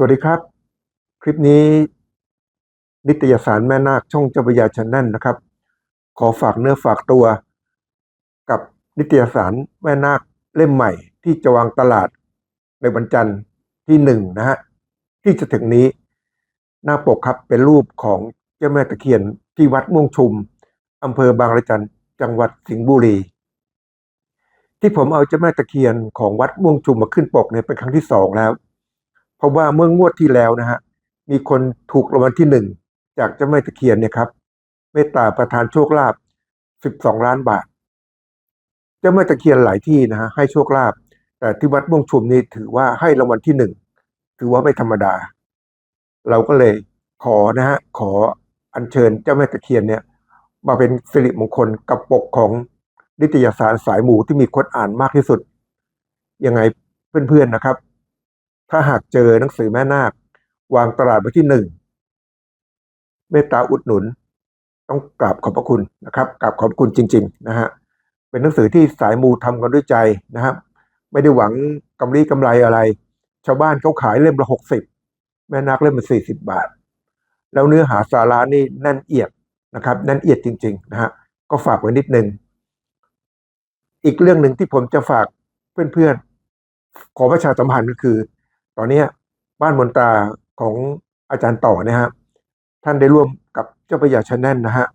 สวัสดีครับ คลิปนี้ นิตยสารแม่นาคช่องเจ้าพยาชันแนลนะครับ ขอฝากเนื้อฝากตัว กับนิตยสารแม่นาคเล่มใหม่ ที่จะวางตลาดในวันจันทร์ที่หนึ่งนะฮะที่จะถึงนี้ หน้าปกครับเป็นรูปของเจ้าแม่ตะเคียนที่วัดม่วงชุมอำเภอบางระจันจังหวัดสิงห์บุรี ที่ผมเอาเจ้าแม่ตะเคียนของวัดม่วงชุมมาขึ้นปกเนี่ยเป็นครั้งที่สองแล้ว เพราะว่าเมื่องวดที่แล้วนะฮะมีคนถูกรางวัลที่หนึ่งจากเจ้าแม่ตะเคียนเนี่ยครับเมตตาประทานโชคลาภ12ล้านบาท เจ้าแม่ตะเคียนหลายที่นะฮะให้โชคลาภแต่ที่วัดม่วงชุมนี่ถือว่าให้รางวัลที่หนึ่งถือว่าไม่ธรรมดา เราก็เลยขอนะฮะขออัญเชิญเจ้าแม่ตะเคียนเนี่ย มาเป็นสิริมงคลกับปกของนิตยสารสายหมูที่มีคนอ่านมากที่สุดยังไงเพื่อนๆนะครับ ถ้าหากเจอหนังสือแม่นาควางตลาดไว้ที่หนึ่งเมตตาอุดหนุน ต้องกราบขอบพระคุณนะครับกราบขอบคุณจริง ๆ นะฮะเป็นหนังสือที่สายมูทำกันด้วยใจนะครับ ไม่ได้หวังกำไรกำไรอะไร ชาวบ้านเขาขายเล่มละหกสิบแม่นาคเล่มละสี่สิบบาท แล้วเนื้อหาสาระนี่แน่นเอียดนะครับแน่นเอียดจริง ๆ นะฮะก็ฝากไว้นิดนึงอีกเรื่องหนึ่งที่ผมจะฝากเพื่อนๆขอประชาสัมพันธ์ก็คือ ตอนนี้บ้านมนตราของอาจารย์ต่อนะฮะท่านได้ร่วมกับเจ้าพระยาชนแนลนะฮะ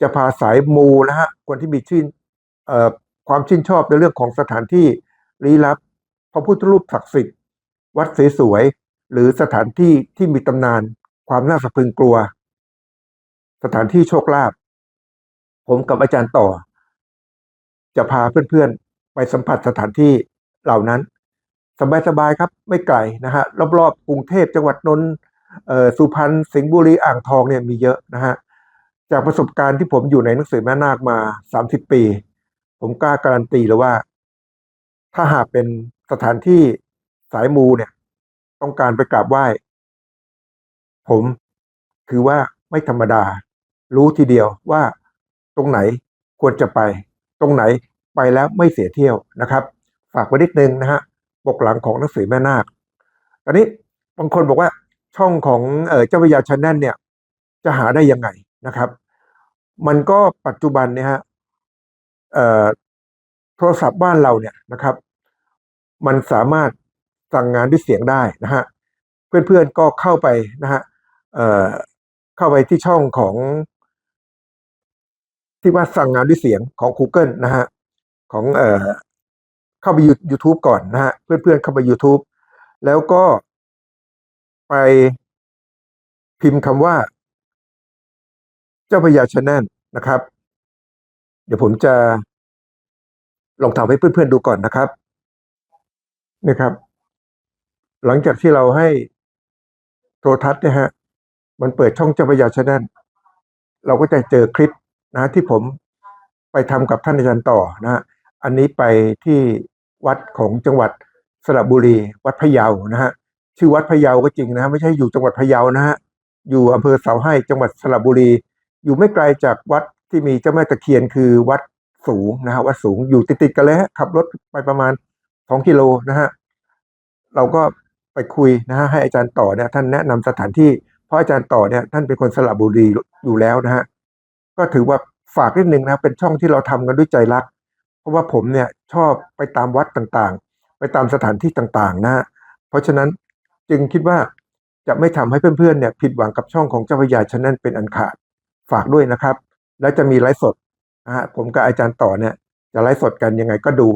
จะพาสายมูนะฮะคนที่มีชื่นความชื่นชอบในเรื่องของสถานที่ลี้ลับพระพุทธรูปศักดิ์สิทธิ์ วัดสวยๆหรือสถานที่ที่มีตำนานความน่าสะพรึงกลัว สถานที่โชคลาภผมกับอาจารย์ต่อ จะพาเพื่อนๆ ไปสัมผัสสถานที่เหล่านั้น สบายๆครับ ไม่ไกลนะฮะรอบๆกรุงเทพจังหวัดนนท์สุพรรณสิงห์บุรีอ่างทองเนี่ยมีเยอะนะฮะจากประสบการณ์ที่ผมอยู่ในหนังสือแม่นาคมา 30 ปี ผมกล้าการันตีเลยว่า ถ้าหากเป็นสถานที่สายมูเนี่ย ต้องการไปกราบไหว้ ผมถือว่าไม่ธรรมดา รู้ทีเดียวว่าตรงไหนควรจะไป ตรงไหนไปแล้วไม่เสียเที่ยวนะครับ ฝากไว้นิดนึงนะฮะ ปกหลังของหนังสือแม่นาคตอนนี้บางคนบอกว่าช่องของเจ้าพระยาชแนลเนี่ย จะหาได้ยังไงนะครับ มันก็ปัจจุบันเนี่ยฮะโทรศัพท์บ้านเราเนี่ยนะครับ มันสามารถสั่งงานด้วยเสียงได้นะฮะเพื่อนๆก็เข้าไปนะฮะเเข้าไปที่ช่องของ ที่ว่าสั่งงานด้วยเสียงของ Google นะฮะของเอ่อ เข้าไป YouTube ก่อนนะฮะเพื่อนๆเข้าไป YouTube แล้วก็ไปพิมพ์คำว่า เจ้าพยาชแนลนะครับ เดี๋ยวผมจะลองทำให้เพื่อนๆดูก่อนนะครับนี่ครับ หลังจากที่เราให้โทรทัศน์เนี่ยฮะมันเปิดช่องเจ้าพยาชแนลเราก็จะเจอคลิปนะที่ผมไปทำกับท่านอาจารย์ต่อนะฮะอันนี้ไปที่ วัดของจังหวัดสระบุรี วัดพะเยานะฮะชื่อวัดพะเยาก็จริงนะไม่ใช่อยู่จังหวัดพะเยานะฮะอยู่อำเภอเสาให้จังหวัดสระบุรี อยู่ไม่ไกลจากวัดที่มีเจ้าแม่ตะเคียนคือวัดสูงนะฮะวัดสูงอยู่ติดๆกันเลยฮะขับรถไปประมาณสองกิโลนะฮะเราก็ไปคุยนะฮะให้อาจารย์ต่อเนี่ยท่านแนะนำสถานที่เพราะอาจารย์ต่อเนี่ยท่านเป็นคนสระบุรีอยู่แล้วนะฮะก็ถือว่าฝากนิดนึงนะเป็นช่องที่เราทำกันด้วยใจรัก ราะว่าผมเนี่ยชอบไปตามวัดต่างๆ ไปตามสถานที่ต่างๆนะฮะเพราะฉะนั้นจึงคิดว่าจะไม่ทำให้เพื่อนๆเนี่ยผิดหวังกับช่องของเจ้าพยาชนนั่นเป็นอันขาดฝากด้วยนะครับ แล้วจะมีไลฟ์สดนะฮะผมกับอาจารย์ต่อเนี่ย จะไลฟ์สดกันยังไงก็ดู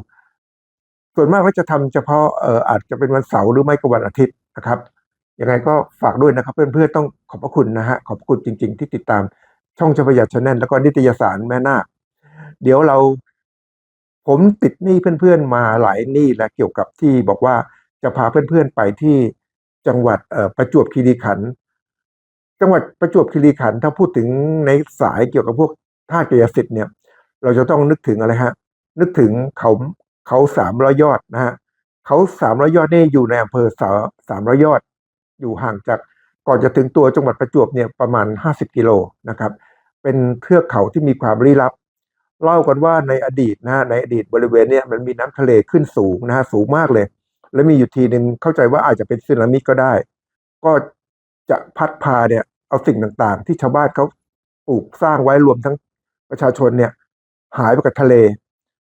ส่วนมากก็จะทำเฉพาะเอ่ออาจจะเป็นวันเสาร์หรือไม่ก็วันอาทิตย์นะครับยังไงก็ฝากด้วยนะครับ เพื่อนๆต้องขอบพระคุณนะฮะขอบพระคุณจริง ๆ ที่ติดตามช่องเจ้าพยาชนนั่นแล้วก็นิตยสารแม่นาคเดี๋ยวเรา ผมติดหนี้เพื่อนๆมาหลายหนี้และเกี่ยวกับที่บอกว่าจะพาเพื่อนๆไปที่จังหวัดประจวบคีรีขันธ์จังหวัดประจวบคีรีขันธ์ถ้าพูดถึงในสายเกี่ยวกับพวกท่าตุกายสิทธิ์เนี่ย เราจะต้องนึกถึงอะไรฮะ นึกถึงเขาเขาสามร้อยยอดนะฮะเขาสามร้อยยอดนี่อยู่ในอำเภอสาสามร้อยยอด อยู่ห่างจากก่อนจะถึงตัวจังหวัดประจวบเนี่ยประมาณห้าสิบกิโลนะครับ เป็นเทือกเขาที่มีความลี้ลับ เล่ากันว่าในอดีตนะฮะในอดีตบริเวณเนี้ยมันมีน้ำทะเลขึ้นสูงนะฮะสูงมากเลย แล้วมีอยู่ทีหนึ่งเข้าใจว่าอาจจะเป็นสึนามิก็ได้ ก็จะพัดพาเนี่ยเอาสิ่งต่างๆ ที่ชาวบ้านเขาปลูกสร้างไว้รวมทั้งประชาชนเนี่ยหายไปกับทะเล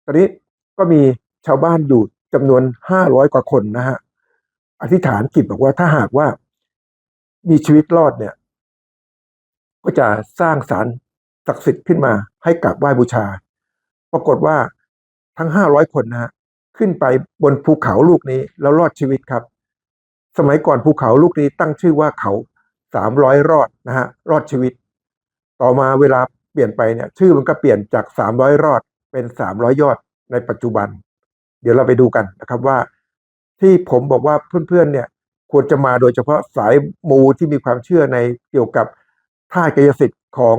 ตอนนี้ก็มีชาวบ้านอยู่จำนวนห้าร้อยกว่าคนนะฮะอธิษฐานจิตบอกว่าถ้าหากว่ามีชีวิตรอดเนี่ย ก็จะสร้างศาลศักดิ์สิทธิ์ขึ้นมาให้กราบไหว้บูชา ปรากฏว่าทั้งห้าร้อยคนนะฮะขึ้นไปบนภูเขาลูกนี้แล้วรอดชีวิตครับ สมัยก่อนภูเขาลูกนี้ตั้งชื่อว่าเขาสามร้อยรอดนะฮะรอดชีวิต ต่อมาเวลาเปลี่ยนไปเนี่ย ชื่อมันก็เปลี่ยนจากสามร้อยรอดเป็นสามร้อยยอดในปัจจุบัน เดี๋ยวเราไปดูกันนะครับว่า ที่ผมบอกว่าเพื่อนๆเนี่ย ควรจะมาโดยเฉพาะสายมูที่มีความเชื่อในเกี่ยวกับท่ากายสิทธิ์ของ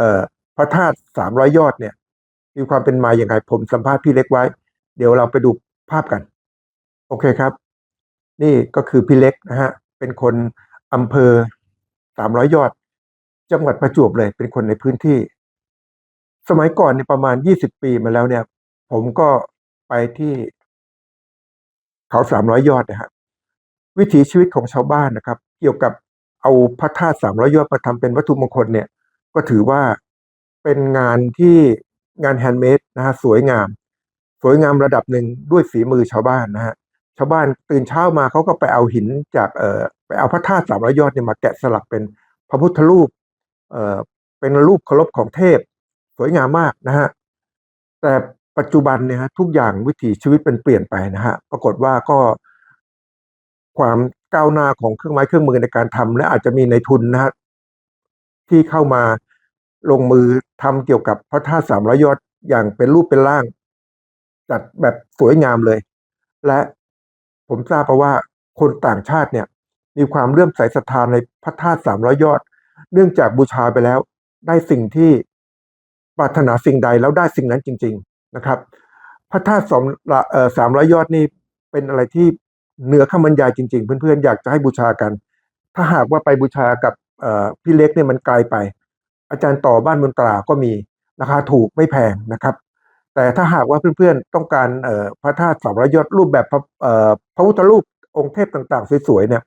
ออพระธาตุสามร้อยยอดเนี่ย มีความเป็นมาอย่างไรผมสัมภาษณ์พี่เล็กไว้ เดี๋ยวเราไปดูภาพกัน โอเคครับ นี่ก็คือพี่เล็กนะฮะ เป็นคนอำเภอสามร้อยยอด จังหวัดประจวบเลย เป็นคนในพื้นที่ สมัยก่อนเนี่ยประมาณยี่สิบปีมาแล้วเนี่ย ผมก็ไปที่ เขาสามร้อยยอดนะฮะวิถีชีวิตของชาวบ้านนะครับ เกี่ยวกับเอาพระธาตุสามร้อยยอดมาทำเป็นวัตถุมงคลเนี่ย ก็ถือว่าเป็นงานที่ งานแฮนด์เมดนะฮะสวยงาม สวยงามระดับหนึ่งด้วยฝีมือชาวบ้านนะฮะชาวบ้านตื่นเช้ามาเขาก็ไปเอาหินจากเอ่อไปเอาพระธาตุสามร้อยยอดเนี่ยมาแกะสลักเป็นพระพุทธรูปเอ่อเป็นรูปเคารพของเทพ สวยงามมากนะฮะแต่ปัจจุบันเนี่ยฮะทุกอย่างวิถีชีวิตเป็นเปลี่ยนไปนะฮะปรากฏว่าก็ความก้าวหน้าของเครื่องไม้เครื่องมือในการทำและอาจจะมีในทุนนะฮะที่เข้ามา ลงมือทำเกี่ยวกับพระธาตุสามร้อยยอดอย่างเป็นรูปเป็นร่าง จัดแบบสวยงามเลย และผมทราบมาว่าคนต่างชาติเนี่ย มีความเลื่อมใสศรัทธาในพระธาตุสามร้อยยอด เนื่องจากบูชาไปแล้ว ได้สิ่งที่ปรารถนาสิ่งใดแล้วได้สิ่งนั้นจริง ๆนะครับ พระธาตุสองสามร้อยยอดนี่เป็นอะไรที่เหนือคำบรรยายจริง ๆ เพื่อนๆอยากจะให้บูชากัน ถ้าหากว่าไปบูชากับพี่เล็กเนี่ยมันไกลไป อาจารย์ต่อบ้านมนตราก็มีราคาถูกไม่แพงนะครับ แต่ถ้าหากว่าเพื่อนๆต้องการพระธาตุสามรยยอดรูปแบบพระพุทธรูปองค์เทพต่างๆ สวยๆเนี่ย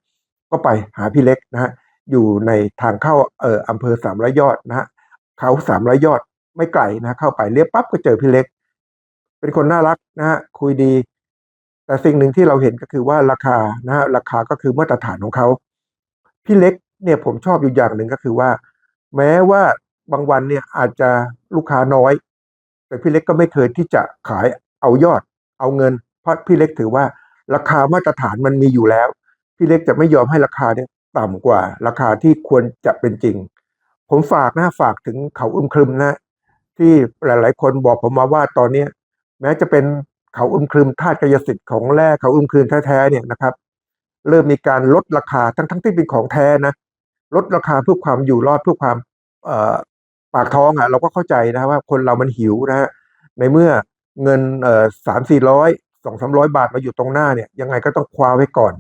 ก็ไปหาพี่เล็กนะฮะอยู่ในทางเข้าเอ่ออำเภอสามร้อยอดนะฮะเขาสามร้อยยอดไม่ไกลนะเข้าไปเลี้ยวปั๊บก็เจอพี่เล็ก เป็นคนน่ารักนะฮะคุยดี แต่สิ่งหนึ่งที่เราเห็นก็คือว่าราคานะฮะราคาก็คือมาตรฐานของเขาพี่เล็กเนี่ยผมชอบอยู่อย่างหนึ่งก็คือว่า แม้ว่าบางวันเนี่ยอาจจะลูกค้าน้อย แต่พี่เล็กก็ไม่เคยที่จะขายเอายอด เอาเงิน เพราะพี่เล็กถือว่าราคามาตรฐานมันมีอยู่แล้ว พี่เล็กจะไม่ยอมให้ราคาเนี่ยต่ำกว่า ราคาที่ควรจะเป็นจริง ผมฝากนะฝากถึงเขาอึมครึมนะ ที่หลาย ๆ คนบอกผมมาว่าตอนเนี้แม้จะเป็นเขาอึมครึมธาตุกายสิทธิ์ของแร่เขาอึมครึมแท้ๆเนี่ยนะครับ เริ่มมีการลดราคาทั้งทั้งที่เป็นของแท้นะ ลดราคาเพื่อความอยู่รอดเพื่อความปากท้องอะเราก็เข้าใจนะว่าคนเรามันหิวนะฮะในเมื่อเงินสามสี่ร้อยสองสามร้อยบาทมาอยู่ตรงหน้าเนี่ยยังไงก็ต้องคว้าไว้ก่อน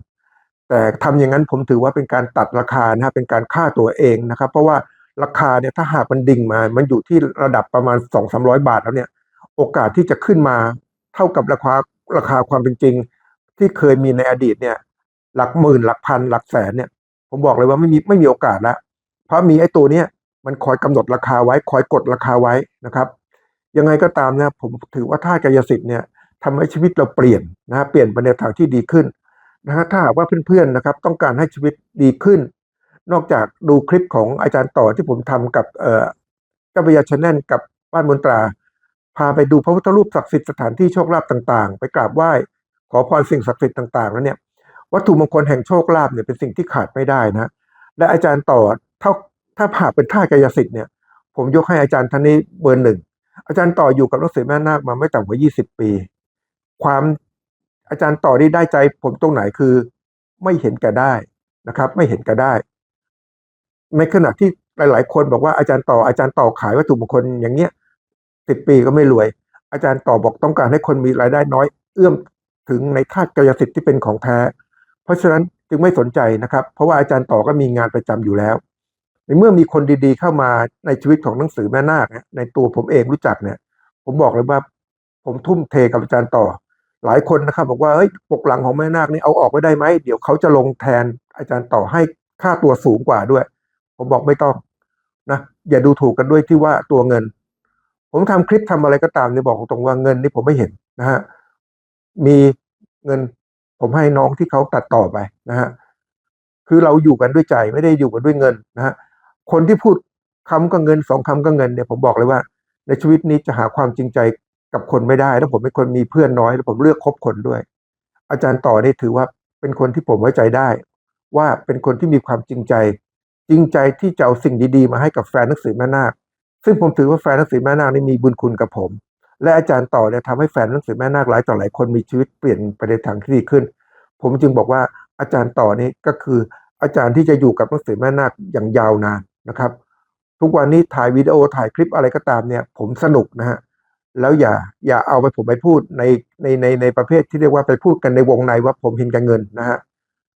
แต่ทำอย่างนั้นผมถือว่าเป็นการตัดราคานะฮะเป็นการฆ่าตัวเองนะครับ เพราะว่าราคาเนี่ยถ้าหากมันดิ่งมา มันอยู่ที่ระดับประมาณสองสามร้อยบาทแล้วเนี่ย โอกาสที่จะขึ้นมาเท่ากับราคาราคาความเป็นจริง ที่เคยมีในอดีตเนี่ย หลักหมื่นหลักพันหลักแสนเนี่ย ผมบอกเลยว่าไม่มีไม่มีโอกาสล้วเพราะมีไอ้ตัวเนี้ยมันคอยกำหนดราคาไว้ คอยกดราคาไว้นะครับ ยังไงก็ตามนะผมถือว่าท่ากายสิทธิ์เนี่ยทำให้ชีวิตเราเปลี่ยนนะฮะเปลี่ยนไปในทางที่ดีขึ้นนะฮะถ้าหากว่าเพื่อนๆนะครับ ต้องการให้ชีวิตดีขึ้น นอกจากดูคลิปของอาจารย์ต่อที่ผมทำกับเอ่อเจ้าพระยาชแนลกับบ้านมนตรา พาไปดูพระพุทธรูปศักดิ์สิทธิ์สถานที่โชคลาภต่างๆ ไปกราบไหว้ขอพรสิ่งศักดิ์สิทธิ์ต่างๆ แล้วเนี่ย วัตถุมงคลแห่งโชคลาภเนี่ยเป็นสิ่งที่ขาดไม่ได้นะ และอาจารย์ต่อถ้าถ้าหาเป็นท่ากายสิทธิ์เนี่ย ผมยกให้อาจารย์ท่านนี้เบอร์หนึ่งอาจารย์ต่ออยู่กับหนังสือแม่นาคมาไม่ต่ำกว่า20ปี ความอาจารย์ต่อที่ได้ใจ ผมตรงไหนคือ ไม่เห็นแก่ได้นะครับ ไม่เห็นแก่ได้ ในขณะที่หลาย ๆ คนบอกว่าอาจารย์ต่ออาจารย์ต่อขายวัตถุมงคลอย่างเงี้ยสิบปีก็ไม่รวย อาจารย์ต่อบอกต้องการให้คนมีรายได้น้อย เอื้อมถึงในค่ากายสิทธิ์ที่เป็นของแท้ เพราะฉะนั้นจึงไม่สนใจนะครับ เพราะว่าอาจารย์ต่อก็มีงานประจำอยู่แล้ว ในเมื่อมีคนดีๆ เข้ามาในชีวิตของหนังสือแม่นาคเนี่ยในตัวผมเองรู้จักเนี่ย ผมบอกเลยว่าผมทุ่มเทกับอาจารย์ต่อ หลายคนนะครับ บอกว่าเฮ้ยปกหลังของแม่นาคนี่เอาออกไปได้ไหมเดี๋ยวเขาจะลงแทนอาจารย์ต่อให้ค่าตัวสูงกว่าด้วย ผมบอกไม่ต้องนะอย่าดูถูกกันด้วยที่ว่าตัวเงิน ผมทำคลิปทำอะไรก็ตามเนี่ยบอกตรงว่าเงินนี่ผมไม่เห็นนะฮะมีเงิน ผมให้น้องที่เขาตัดต่อไปนะฮะคือเราอยู่กันด้วยใจไม่ได้อยู่กันด้วยเงินนะฮะคนที่พูดคำก็เงินสองคำก็เงินเนี่ยผมบอกเลยว่า ในชีวิตนี้จะหาความจริงใจกับคนไม่ได้ แล้วผมเป็นคนมีเพื่อนน้อย แล้วผมเลือกคบคนด้วย อาจารย์ต่อนี่ถือว่าเป็นคนที่ผมไว้ใจได้ ว่าเป็นคนที่มีความจริงใจ จริงใจที่จะเอาสิ่งดีๆ มาให้กับแฟนหนังสือแม่นาคซึ่งผมถือว่าแฟนหนังสือแม่นาคนี่มีบุญคุณกับผม และอาจารย์ต่อเนี่ยทำให้แฟนหนังสือแม่นาคหลายต่อหลายคนมีชีวิตเปลี่ยนไปในทางที่ดีขึ้น ผมจึงบอกว่าอาจารย์ต่อนี่ก็คืออาจารย์ที่จะอยู่กับหนังสือแม่นาคอย่างยาวนานนะครับ ทุกวันนี้ถ่ายวิดีโอถ่ายคลิปอะไรก็ตามเนี่ย ผมสนุกนะฮะแล้วอย่าอย่าเอาไปผมไปพูดในในในในประเภทที่เรียกว่าไปพูดกันในวงในว่าผมเห็นแก่เงินนะฮะ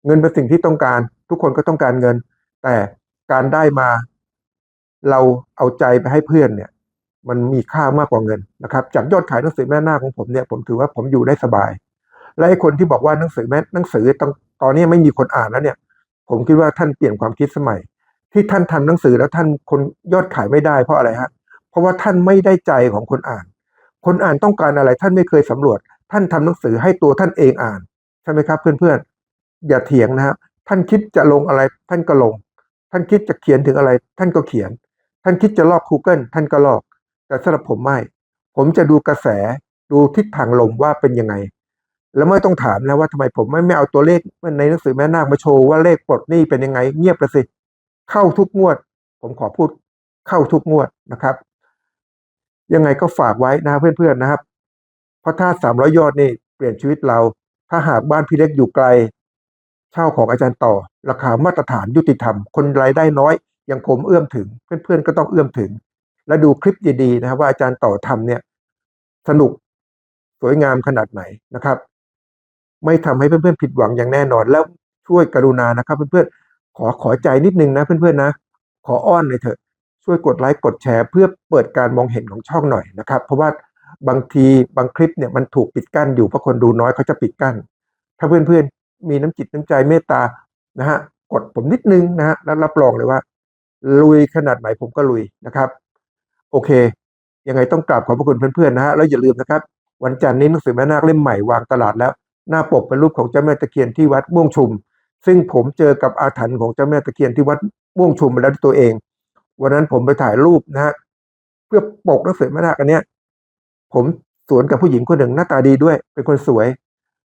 เงินเป็นสิ่งที่ต้องการ ทุกคนก็ต้องการเงิน แต่การได้มา เราเอาใจไปให้เพื่อนเนี่ย มันมีค่ามากกว่าเงินนะครับ จากยอดขายหนังสือแม่หน้าของผมเนี่ยผมถือว่าผมอยู่ได้สบาย และไอ้คนที่บอกว่าหนังสือแม่หนังสือตอนตอนนี้ไม่มีคนอ่านแล้วเนี่ย ผมคิดว่าท่านเปลี่ยนความคิดสมัย ที่ท่านทำหนังสือแล้วท่านคนยอดขายไม่ได้เพราะอะไรฮะเพราะว่าท่านไม่ได้ใจของคนอ่าน คนอ่านต้องการอะไรท่านไม่เคยสำรวจ ท่านทำหนังสือให้ตัวท่านเองอ่านใช่ไหมครับ เพื่อนๆอย่าเถียงนะฮะท่านคิดจะลงอะไร ท่านก็ลง ท่านคิดจะเขียนถึงอะไร ท่านก็เขียน ท่านคิดจะลอก Google ท่านก็ลอก แต่สำหรับผมไม่ ผมจะดูกระแสดูทิศทางลมว่าเป็นยังไง แล้วไม่ต้องถามนะว่าทำไมผมไม่ไม่เอาตัวเลขในหนังสือแม่นาคมาโชว์ว่าเลขปลดหนี้เป็นยังไง เงียบไปสิเข้าทุกงวด ผมขอพูดเข้าทุกงวดนะครับ ยังไงก็ฝากไว้นะเพื่อนๆนะครับ เพราะถ้าสามร้อยยอดนี่เปลี่ยนชีวิตเรา ถ้าหากบ้านพี่เล็กอยู่ไกล เช่าของอาจารย์ต่อ ราคามาตรฐานยุติธรรม คนรายได้น้อยอย่างผมเอื้อมถึง เพื่อนๆก็ต้องเอื้อมถึง และดูคลิปดีๆนะครับว่าอาจารย์ต่อทำเนี่ยสนุกสวยงามขนาดไหนนะครับ ไม่ทำให้เพื่อนๆผิดหวังอย่างแน่นอน แล้วช่วยกรุณานะครับ เพื่อนๆขอขอใจนิดนึงนะเพื่อนๆนะ ขออ้อนเลยเถอะช่วยกดไลค์กดแชร์เพื่อเปิดการมองเห็นของช่องหน่อยนะครับ เพราะว่าบางทีบางคลิปเนี่ยมันถูกปิดกั้นอยู่เพราะคนดูน้อยเขาจะปิดกั้น ถ้าเพื่อนๆมีน้ำจิตน้ำใจเมตตานะฮะกดผมนิดนึงนะฮะแล้วรับรองเลยว่า ลุยขนาดไหนผมก็ลุยนะครับ โอเค ยังไงต้องกราบขอบพระคุณเพื่อนๆนะฮะแล้วอย่าลืมนะครับ วันจันทร์นี้หนังสือแม่นาคเล่มใหม่วางตลาดแล้ว หน้าปกเป็นรูปของเจ้าแม่ตะเคียนที่วัดม่วงชุม ซึ่งผมเจอกับอาถรรพ์ของเจ้าแม่ตะเคียนที่วัดม่วงชุมมาแล้วตัวเอง วันนั้นผมไปถ่ายรูปนะฮะเพื่อปกหนังสือแม่นาคอันเนี้ยผมสวนกับผู้หญิงคนหนึ่งหน้าตาดีด้วย เป็นคนสวย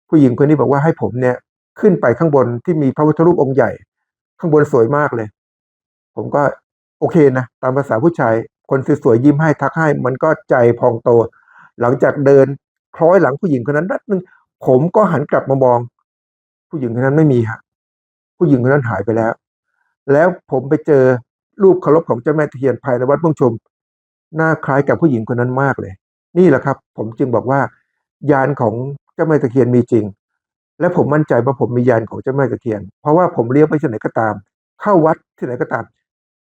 ผู้หญิงคนนี้บอกว่าให้ผมเนี่ยขึ้นไปข้างบนที่มีพระพุทธรูปองค์ใหญ่ ข้างบนสวยมากเลย ผมก็โอเคนะ ตามภาษาผู้ชาย คนสวยๆยิ้มให้ทักให้ มันก็ใจพองโต หลังจากเดินคล้อยหลังผู้หญิงคนนั้นนัดนึงผมก็หันกลับมามอง ผู้หญิงคนนั้นไม่มีฮะผู้หญิงคนนั้นหายไปแล้ว แล้วผมไปเจอรูปเคารพของเจ้าแม่ตะเคียนภายในวัดม่วงชม หน้าคล้ายกับผู้หญิงคนนั้นมากเลย นี่แหละครับ ผมจึงบอกว่ายานของเจ้าแม่ตะเคียนมีจริง และผมมั่นใจว่าผมมียานของเจ้าแม่ตะเคียน เพราะว่าผมเลี้ยวไปที่ไหนก็ตาม เข้าวัดที่ไหนก็ตาม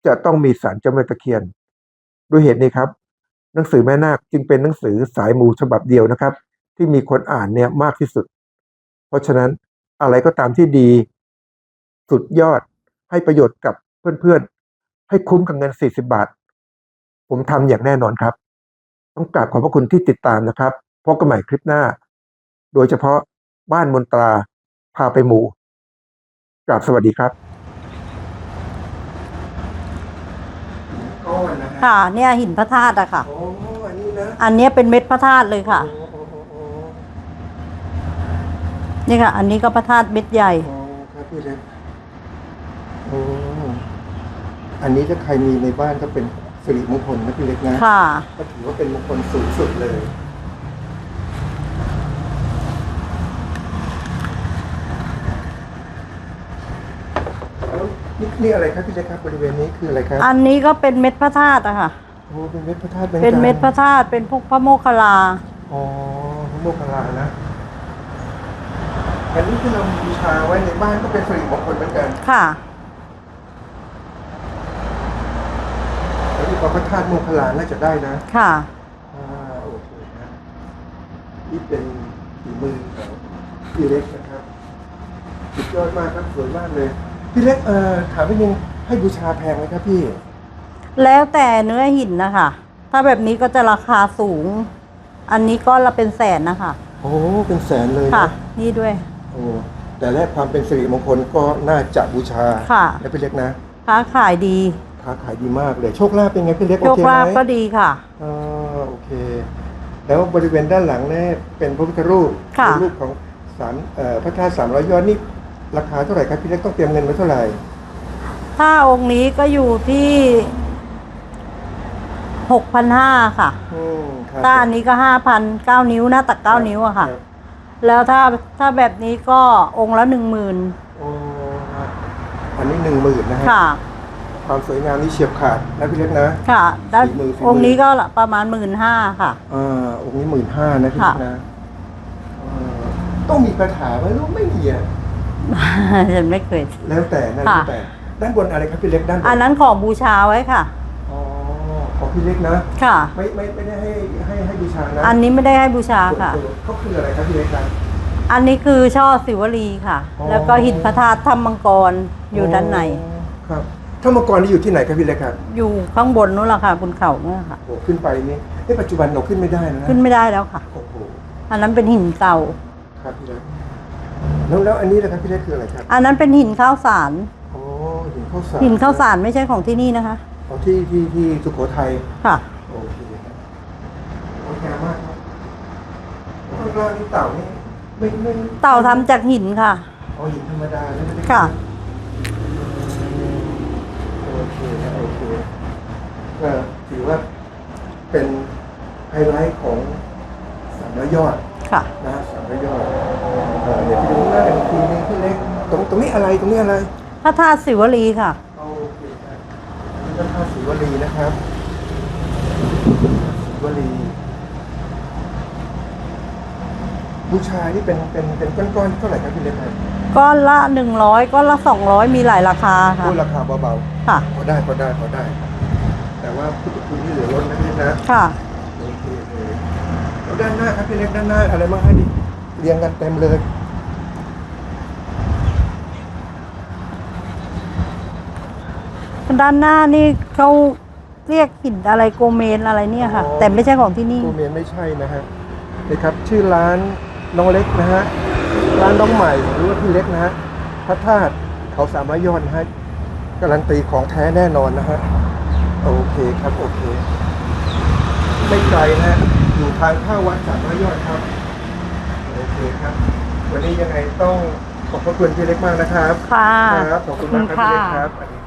จะต้องมีสารเจ้าแม่ตะเคียน ด้วยเหตุนี้ครับ หนังสือแม่นาคจึงเป็นหนังสือสายมูฉบับเดียวนะครับ ที่มีคนอ่านเนี่ยมากที่สุด เพราะฉะนั้นอะไรก็ตามที่ดี สุดยอดให้ประโยชน์กับเพื่อนๆ ให้คุ้มกับเงิน 40 บาท ผมทำอย่างแน่นอนครับ ต้องกราบขอบพระคุณที่ติดตามนะครับพบกันใหม่คลิปหน้า โดยเฉพาะบ้านมนตราพาไปหมู่กราบสวัสดีครับก้อนนะฮะ ค่ะ เนี่ยหินพระธาตุอะค่ะโอ้อันนี้นะอันเนี้ยเป็นเม็ดพระธาตุเลยค่ะ โอ้โอ้โอ้โอ้นี่ค่ะ อันนี้ก็พระธาตุเม็ดใหญ่โอ้ครับพี่เล็กโอ้อันนี้ถ้าใครมีในบ้านก็เป็นสิริมงคลนะพี่เล็กนะค่ะ ก็ถือว่าเป็นมงคลสูงสุดเลยแล้ว นี่นี่อะไรครับพี่เล็กครับบริเวณนี้คืออะไรครับอันนี้ก็เป็นเม็ดพระธาตุอะค่ะ โอ้เป็นเม็ดพระธาตุหอกัเป็นเม็ดพระธาตุเป็นพวกพระโมคคัลลา อ๋อพระโมคคัลลานะ อันนี้ที่เราบูชาไว้ในบ้านก็เป็นสิริมงคลเหมือนกันค่ะ แล้วที่พระธาตุโมคคัลลาน่าจะได้นะค่ะ อ่าโอเคนะนี่เป็นฝีมือของพี่เล็กนะครับสุดยอดมากครับสวยมากเลย พี่เล็กเอ่อถามพี่นึงให้บูชาแพงไหมครับพี่ แล้วแต่เนื้อหินนะคะ ถ้าแบบนี้ก็จะราคาสูง อันนี้ก้อนละเป็นแสนนะคะ โอ้เป็นแสนเลยค่ะ นะนี่ด้วย โอ้แต่แรกความเป็นสิริมงคลก็น่าจะบูชาค่ะนะพี่เล็กนะค้าขายดี ค้าขายดีมากเลย โชคลาภเป็นไงพี่เล็กโชโอคเคไหลาภมก็ดีค่ะ อ่าโอเค แล้วบริเวณด้านหลังเนี่ยเป็นพระพุทธรูปค่ะ เป็นรูปของสามเอ่อพระธาตุสามร้อยยอดนี่ ราคาเท่าไหร่ครับพี่เล็กต้องเตรียมเงินไว้เท่าไหร่ ถ้าองค์นี้ก็อยู่ที่หกพันห้าค่ะอืมครับถ้าอันนี้ก็ห้าพันเก้านิ้วหน้าตักเก้านิ้วอะค่ะ รับแล้วถ้าถ้าแบบนี้ก็องค์ละหนึ่งหมื่นโอ้ครับอันนี้หนึ่งหมื่นนะฮะค่ะ ความสวยงามนี่เฉียบขาดนะพี่เล็กนะ ค่ะแล้วฝีมือฝีมือ องค์นี้ก็ประมาณหมื่นห้าค่ะ อ่าองค์นี้หมื่นห้านะพี่เล็กนะอ่าต้องมีคาถาไหมลูกไม่มีอะ ฉันไม่เคย แล้วแต่นะค่ะแล้วแต่ ด้านบนอะไรครับพี่เล็กด้านบนอันนั้นของบูชาไว้ค่ะ อ๋อ ของพี่เล็กนะ ค่ะ ไม่ไม่ไม่ได้ให้ให้ให้บูชานะ อันนี้ไม่ได้ให้บูชาค่ะเขาคืออะไรครับพี่เล็กครับอันนี้คือช่อสิวลีค่ะอ๋อแล้วก็หินพระธาตุถ้ำมังกรอยู่ด้านในอ๋อครับถ้ามงกรนี่อยู่ที่ไหนครับพี่เล็กครับ อยู่ข้างบนนู้นแหละค่ะบนเขาเนี่ยค่ะโอ้ขึ้นไปนี่ในปัจจุบันเราขึ้นไม่ได้นะ ขึ้นไม่ได้แล้วค่ะ โอ้โห อันนั้นเป็นหินเก่า ครับพี่เล็ก แล้วแล้วอันนี้นะครับพี่เล็กคืออะไรครับอันนั้นเป็นหินข้าวสารโอ้หินข้าวสารหินข้าวสารไม่ใช่ของที่นี่นะคะอ๋อที่ที่ที่สุโขทัยค่ะโอเคครับโอเคมากครับข้างล่างนี่เต่านี่ไม่ไม่เต่าทำจากหินค่ะอ๋อหินธรรมดาเลยไม่ได้ค่ะ โอเคนะโอเคก็ถือว่าเป็นไฮไลท์ของสามร้อยยอด ค่ะนะสามร้อยยอดเอ่อเดี๋ยวไปดูหน้ากันอีกทีนึงพี่เล็กตรงตรงนี้อะไรตรงนี้อะไรพระธาตุสิวลีค่ะโอเคครับนี่ก็ท่าศรีวลีนะครับศรีวลีบูชานี่เป็นเป็นเป็นก้อนๆเท่าไหร่ครับพี่เล็กครับก้อนละหนึ่งร้อยก้อนละสองร้อยมีหลายราคาค่ะพูดราคาเบาค่ะๆพอได้พอได้พอได้ แต่ว่าพุทธคุณนี่เหลือล้นนะพี่เล็กนะค่ะ โอเคเลยแล้ว ด้านหน้าครับพี่เล็กด้านหน้าอะไรบ้างให้ดิเรียงกันเต็มเลยด้านหน้านี่เขาเรียกหินอะไรโกเมนอะไรเนี่ยค่ะ แต่ไม่ใช่ของที่นี่กูเมียนไม่ใช่นะฮะนี่ครับชื่อร้านน้องเล็กนะฮะร้านน้องใหม่หรือว่าพี่เล็กนะฮะพระธาตุเขาสามร้อยยอดนะฮะการันตีของแท้แน่นอนนะฮะโอเคครับโอเค ไม่ไกลนะฮะอยู่ ทางเข้าวัดสามร้อยยอดครับ โอเคครับ วันนี้ยังไงต้องขอบพระคุณพี่เล็กมากนะครับ ค่ะ ครับ ขอบคุณมากครับพี่เล็กครับสวัสดี